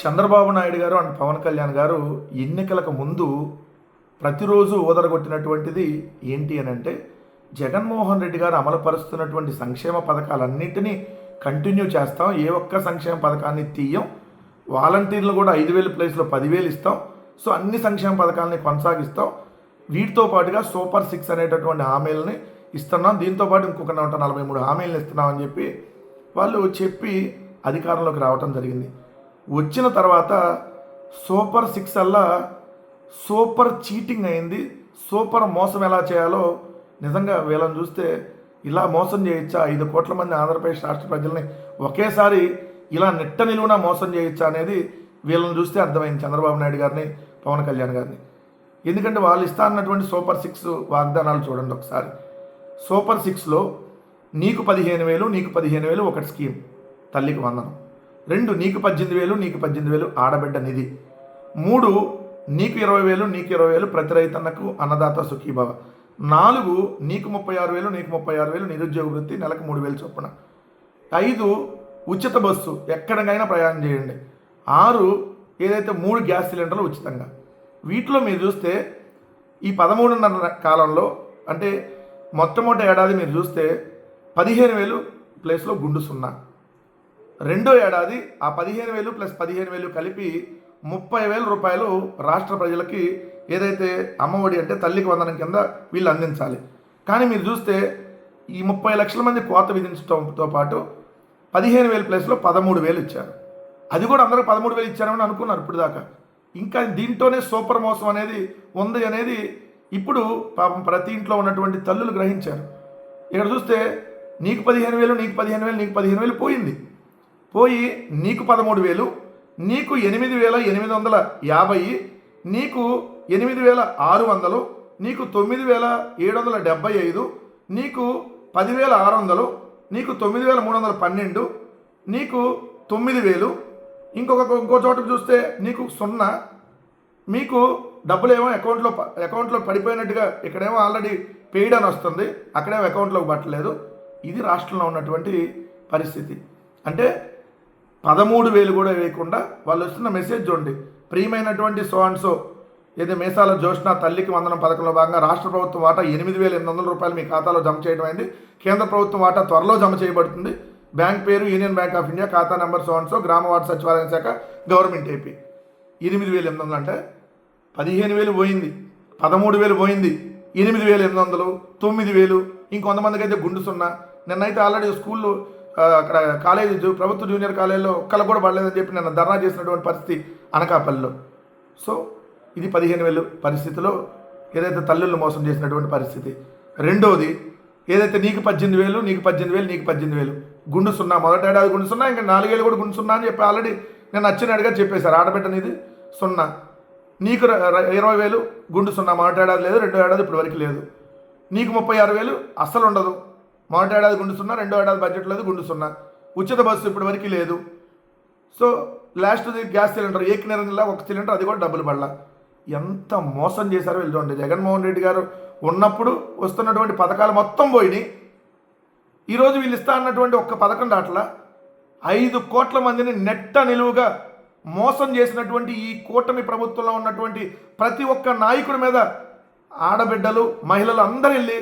చంద్రబాబు నాయుడు గారు అండ్ పవన్ కళ్యాణ్ గారు ఎన్నికలకు ముందు ప్రతిరోజు ఊదరగొట్టినటువంటిది ఏంటి అని అంటే జగన్మోహన్ రెడ్డి గారు అమలుపరుస్తున్నటువంటి సంక్షేమ పథకాలన్నింటినీ కంటిన్యూ చేస్తాం. ఏ ఒక్క సంక్షేమ పథకాన్ని తీయం. వాలంటీర్లు కూడా ఐదు వేలు ప్లేస్లో పదివేలు ఇస్తాం. సో అన్ని సంక్షేమ పథకాలని కొనసాగిస్తాం. వీటితో పాటుగా సూపర్ సిక్స్ అనేటటువంటి హామీలని ఇస్తున్నాం. దీంతో పాటు ఇంకొక నూట నలభై మూడు హామీలను ఇస్తున్నామని చెప్పి వాళ్ళు చెప్పి అధికారంలోకి రావటం జరిగింది. వచ్చిన తర్వాత సూపర్ సిక్స్ అల్లా సూపర్ చీటింగ్ అయింది. సూపర్ మోసం ఎలా చేయాలో నిజంగా వీళ్ళని చూస్తే ఇలా మోసం చేయొచ్చా ఐదు కోట్ల మంది ఆంధ్రప్రదేశ్ రాష్ట్ర ప్రజల్ని ఒకేసారి ఇలా నిట్ట నిలువున మోసం చేయొచ్చా అనేది వీళ్ళని చూస్తే అర్థమైంది చంద్రబాబు నాయుడు గారిని పవన్ కళ్యాణ్ గారిని. ఎందుకంటే వాళ్ళు ఇస్తా అన్నటువంటి సూపర్ సిక్స్ వాగ్దానాలు చూడండి ఒకసారి. సూపర్ సిక్స్లో నీకు పదిహేను వేలు నీకు పదిహేను వేలు ఒకటి స్కీమ్ తల్లికి వందనం. రెండు నీకు పద్దెనిమిది వేలు నీకు పద్దెనిమిది వేలు ఆడబిడ్డ నిధి. మూడు నీకు ఇరవై వేలు నీకు ఇరవై వేలు ప్రతి రైతన్నకు అన్నదాత సుఖీభావ. నాలుగు నీకు ముప్పై ఆరు వేలు నీకు ముప్పై ఆరు వేలు నిరుద్యోగ వృత్తి నెలకు మూడు వేలు చొప్పున. ఐదు ఉచిత బస్సు ఎక్కడికైనా ప్రయాణం చేయండి. ఆరు ఏదైతే మూడు గ్యాస్ సిలిండర్లు ఉచితంగా. వీటిలో మీరు చూస్తే ఈ పదమూడున్నర కాలంలో అంటే మొట్టమొదటి ఏడాది మీరు చూస్తే పదిహేను వేలు ప్లేస్లో గుండు సున్నా. రెండో ఏడాది ఆ పదిహేను వేలు ప్లస్ పదిహేను వేలు కలిపి ముప్పై వేల రూపాయలు రాష్ట్ర ప్రజలకి ఏదైతే అమ్మఒడి అంటే తల్లికి వందనం కింద వీళ్ళు అందించాలి. కానీ మీరు చూస్తే ఈ ముప్పై లక్షల మంది కోత విధించడంతో పాటు పదిహేను వేల ప్లేస్లో పదమూడు వేలు ఇచ్చారు. అది కూడా అందరూ పదమూడు వేలు ఇచ్చారని అనుకున్నారు ఇప్పుడు దాకా ఇంకా దీంట్లోనే సూపర్ మోసం అనేది ఉంది అనేది ఇప్పుడు పాపం ప్రతి ఇంట్లో ఉన్నటువంటి తల్లులు గ్రహించారు. ఇక్కడ చూస్తే నీకు పదిహేను వేలు నీకు పదిహేను వేలు నీకు పదిహేను వేలు పోయింది. పోయి నీకు పదమూడు వేలు నీకు ఎనిమిది వేల ఎనిమిది వందల యాభై నీకు ఎనిమిది వేల ఆరు వందలు నీకు తొమ్మిది వేల ఏడు వందల డెబ్బై ఐదు నీకు పదివేల ఆరు వందలు నీకు తొమ్మిది వేల మూడు వందల పన్నెండు నీకు తొమ్మిది వేలు. ఇంకొక ఇంకో చోట చూస్తే నీకు సున్నా మీకు డబ్బులు ఏమో అకౌంట్లో ప- అకౌంట్లో పడిపోయినట్టుగా ఇక్కడేమో ఆల్రెడీ పెయిడ్ అని వస్తుంది అక్కడేమో అకౌంట్లోకి పట్టలేదు. ఇది రాష్ట్రంలో ఉన్నటువంటి పరిస్థితి. అంటే పదమూడు వేలు కూడా వేయకుండా వాళ్ళు వస్తున్న మెసేజ్ చూడండి. ప్రియమైనటువంటి సో అండ్ సో ఏదో మేసాల జోష్న తల్లికి వందనం పథకంలో భాగంగా రాష్ట్ర ప్రభుత్వం వాటా ఎనిమిది వేల ఎనిమిది వందల రూపాయలు మీ ఖాతాలో జమ చేయడం అయింది. కేంద్ర ప్రభుత్వం వాటా త్వరలో జమ చేయబడుతుంది. బ్యాంక్ పేరు యూనియన్ బ్యాంక్ ఆఫ్ ఇండియా ఖాతా నెంబర్ సో అండ్ సో గ్రామ వార్డు సచివాలయం శాఖ గవర్నమెంట్ ఏపీ. ఎనిమిది వేల ఎనిమిది వందలు అంటే పదిహేను వేలు పోయింది. పదమూడు వేలు పోయింది. ఎనిమిది వేల ఎనిమిది వందలు తొమ్మిది వేలు ఇంకొంతమందికి అయితే గుండు సున్నా. నిన్నైతే ఆల్రెడీ స్కూల్లో అక్కడ కాలేజీ జూ- ప్రభుత్వ జూనియర్ కాలేజీలో ఒక్కళ్ళు కూడా పడలేదని చెప్పి నన్ను ధర్నా చేసినటువంటి పరిస్థితి అనకాపల్లిలో. సో ఇది పదిహేను వేలు పరిస్థితిలో ఏదైతే తల్లులను మోసం చేసినటువంటి పరిస్థితి. రెండోది ఏదైతే నీకు పద్దెనిమిది వేలు నీకు పద్దెనిమిది వేలు నీకు పద్దెనిమిది వేలు. గుండు సున్నా మొదటి ఏడాది గుండు సున్నా ఇంకా నాలుగేళ్ళు కూడా గుండు సున్నా అని చెప్పి ఆల్రెడీ నేను నచ్చినట్టుగా చెప్పేశారు. ఆడబిడ్డనిది సున్నా. నీకు ఇరవై వేలు గుండు సున్నా మొదటి ఏడాది లేదు రెండో ఏడాది ఇప్పటివరకు లేదు. నీకు ముప్పై ఆరు వేలు అస్సలు ఉండదు. మొదటి ఏడాది గుండు సున్నా రెండో ఏడాది బడ్జెట్ లేదు గుండు సున్నా ఉచిత బస్సు ఇప్పటి వరకు లేదు. సో లాస్ట్ గ్యాస్ సిలిండర్ ఏక నిరంజన్లా ఒక సిలిండర్ అది కూడా డబ్బులు పడలా. ఎంత మోసం చేశారో వీళ్ళు జగన్మోహన్ రెడ్డి గారు ఉన్నప్పుడు వస్తున్నటువంటి పథకాలు మొత్తం పోయినాయి. ఈరోజు వీళ్ళు ఇస్తా అన్నటువంటి ఒక్క పథకం దాటలా. ఐదు కోట్ల మందిని నెట్ట నిలువుగా మోసం చేసినటువంటి ఈ కూటమి ప్రభుత్వంలో ఉన్నటువంటి ప్రతి ఒక్క నాయకుడి మీద ఆడబిడ్డలు మహిళలు అందరూ వెళ్ళి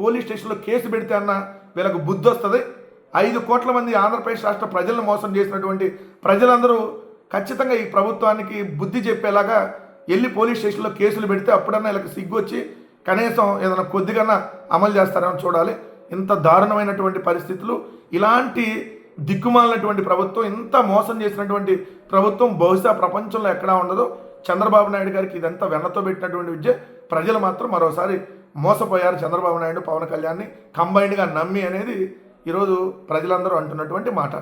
పోలీస్ స్టేషన్లో కేసు పెడితే అన్న వీళ్ళకు బుద్ధి వస్తుంది. ఐదు కోట్ల మంది ఆంధ్రప్రదేశ్ రాష్ట్ర ప్రజలను మోసం చేసినటువంటి ప్రజలందరూ ఖచ్చితంగా ఈ ప్రభుత్వానికి బుద్ధి చెప్పేలాగా వెళ్ళి పోలీస్ స్టేషన్లో కేసులు పెడితే అప్పుడన్నా వీళ్ళకి సిగ్గు వచ్చి కనీసం ఏదైనా కొద్దిగా అమలు చేస్తారని చూడాలి. ఇంత దారుణమైనటువంటి పరిస్థితులు ఇలాంటి దిక్కుమాలినటువంటి ప్రభుత్వం ఇంత మోసం చేసినటువంటి ప్రభుత్వం బహుశా ప్రపంచంలో ఎక్కడా ఉండదు. చంద్రబాబు నాయుడు గారికి ఇదంతా వెన్నతో పెట్టినటువంటి విద్య. ప్రజలు మాత్రం మరోసారి మోసపోయారు చంద్రబాబు నాయుడు పవన్ కళ్యాణ్ని కంబైన్డ్గా నమ్మి అనేది ఈరోజు ప్రజలందరూ అంటున్నటువంటి మాట.